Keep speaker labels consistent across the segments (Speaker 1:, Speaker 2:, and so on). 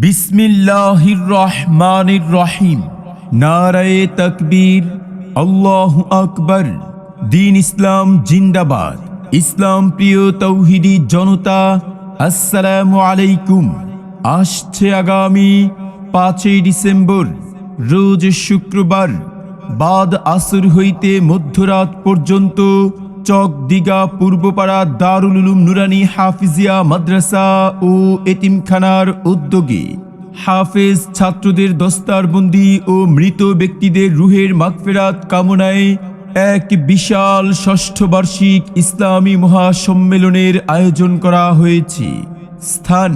Speaker 1: বিসমিল্লাহির রহমানির রহিম। নারায়ে তকবীর। আল্লাহু আকবার। দিন ইসলাম জিন্দাবাদ। ইসলাম প্রিয় তৌহিদি জনতা, আসসালামু আলাইকুম। আসছে আগামী পাঁচই ডিসেম্বর, রোজ শুক্রবার। বাদ আসর হইতে মধ্যরাত পর্যন্ত চক, দিঘা, পূর্বপাড়া, দারুল উলুম নুরানি হাফিজিয়া মাদ্রাসা ও এতিমখানার উদ্যোগে হাফেজ ছাত্রদের দস্তারবন্দি ও মৃত ব্যক্তিদের রুহের মাগফেরাত কামনায় এক বিশাল ষষ্ঠ বার্ষিক ইসলামী মহাসম্মেলনের আয়োজন করা হয়েছে। স্থান,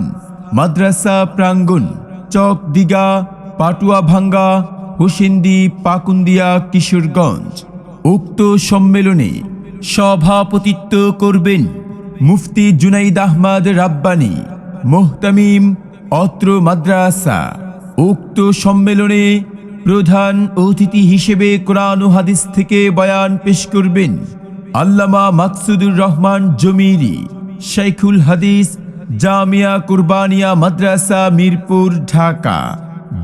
Speaker 1: মাদ্রাসা প্রাঙ্গণ, চক, দিঘা পাটুয়া ভাঙ্গা হোসেন্দি, পাকুন্দিয়া, কিশোরগঞ্জ। উক্ত সম্মেলনে সভাপতিত্ব করবেন মুফতি জুনাইদ আহমদ রাব্বানি, মোহতামিম অত্র মাদ্রাসা, উক্ত সম্মেলনে প্রধান অতিথি হিসেবে কোরআন ও হাদিস থেকে বয়ান পেশ করবেন আল্লামা মাকসুদুর রহমান জমিরি, শাইখুল হাদিস, জামিয়া কুরবানিয়া মাদ্রাসা, মিরপুর, ঢাকা।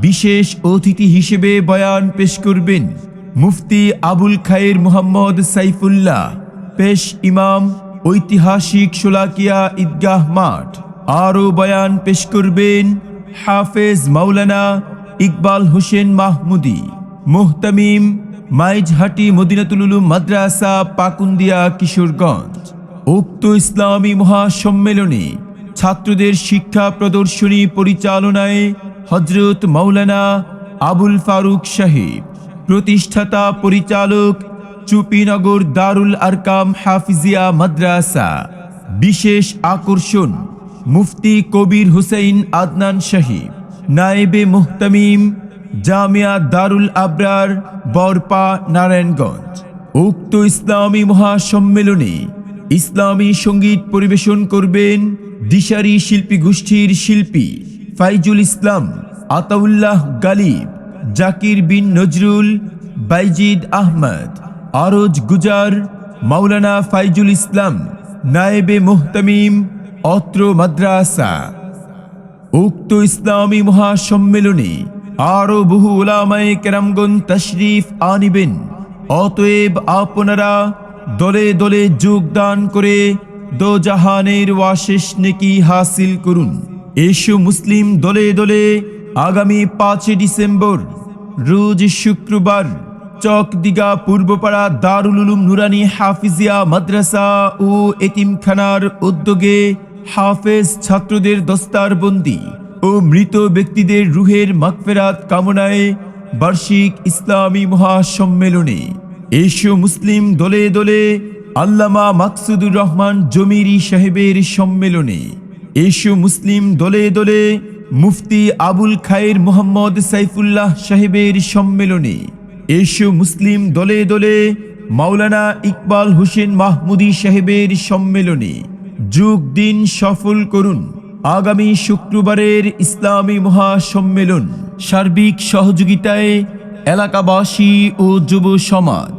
Speaker 1: বিশেষ অতিথি হিসেবে বয়ান পেশ করবেন মুফতি আবুল খায়ের মোহাম্মদ সাইফুল্লাহ পেশ ইমাম, ঐতিহাসিক সোলাকিয়া ঈদগাহ মাঠ। আরও বয়ান পেশ করবেন হাফেজ মাওলানা ইকবাল হোসেন মাহমুদি, মোহতামিম মাইজহাটি মদিনাতুলুলু মাদ্রাসা, পাকুন্দিয়া, কিশোরগঞ্জ। উক্ত ইসলামী মহাসম্মেলনে ছাত্রদের শিক্ষা প্রদর্শনী পরিচালনায় হজরত মাওলানা আবুল ফারুক সাহেব, প্রতিষ্ঠাতা পরিচালক চুপিনগর দারুল আরকাম হাফিজিয়া মাদ্রাসা। বিশেষ আকর্ষণ, মুফতি কবির হুসাইন আদনান সাহেব নায়েবে মুহতামিম, জামিয়া দারুল আবরার, বরপা নারায়ণগঞ্জ। উক্ত ইসলামী মহাসম্মেলনে ইসলামী সংগীত পরিবেশন করবেন দিশারি শিল্পী গোষ্ঠীর শিল্পী ফাইজুল ইসলাম, আতাউল্লাহ গালিব, জাকির বিন নজরুল, বাইজিদ আহমদ। আরজ গুজার মাওলানা ফাইজুল ইসলাম নায়েবে মোহতামিম অত্র মাদ্রাসা। উক্ত ইসলামী মহাসম্মেলনে আরও বহু ওলামায়ে কেরামগণ তশরিফ আনিবেন। অতএব আপনারা দলে দলে যোগদান করে দোজাহানের ওয়াশেষ নেকি হাসিল করুন। এসো মুসলিম দলে দলে আগামী পাঁচই ডিসেম্বর, রোজ শুক্রবার চক দিঘা পূর্বপাড়া দারুল উলুম নুরানি হাফিজিয়া মাদ্রাসা ও এতিমখানার উদ্যোগে হাফেজ ছাত্রদের দস্তারবন্দি ও মৃত ব্যক্তিদের রুহের মাকফেরাত কামনায় বার্ষিক ইসলামী মহাসম্মেলনে এসো মুসলিম দলে দলে আল্লামা মাকসুদুর রহমান জমিরি সাহেবের সম্মেলনে এসো মুসলিম দলে দলে মুফতি আবুল খায়ের মোহাম্মদ সাইফুল্লাহ সাহেবের সম্মেলনে এসো মুসলিম দলে দলে মাওলানা ইকবাল হোসেন মাহমুদি সাহেবের সম্মেলনে যোগ দিন সফল করুন। আগামী শুক্রবারের ইসলামী মহাসম্মেলন সার্বিক সহযোগিতায় এলাকাবাসী ও যুব সমাজ